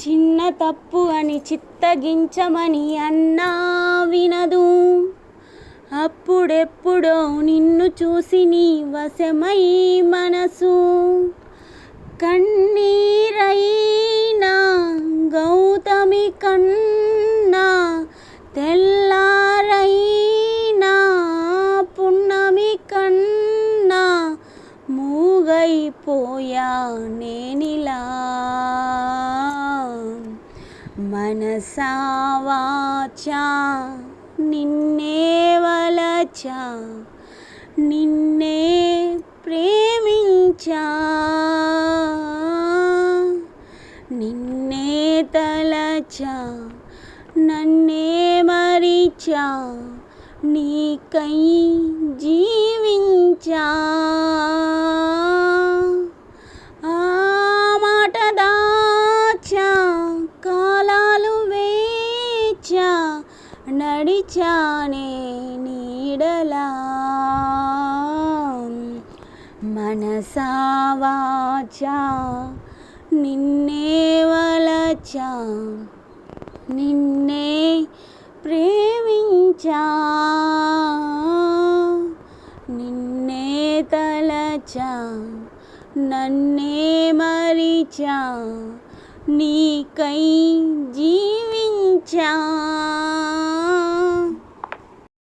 చిన్న తప్పు అని చిత్తగించమని అన్నా వినదు. అప్పుడెప్పుడో నిన్ను చూసి నీ వశమై మనసు. కన్నీరైనా గౌతమి కన్నా తెల్లారైనా పున్నమి కన్నా మూగైపోయా నేనిలా మనసావాచా నిన్నే వలచా నిన్నే ప్రేమించా. నిన్నే తలచా నన్నే మరిచా నీకై జీవించా. నడిచానే నీడలా. మనసావాచా నిన్నే వలచా నిన్నే ప్రేమించా. నిన్నే తలచా నన్నే మరిచా నీకై జీవించా.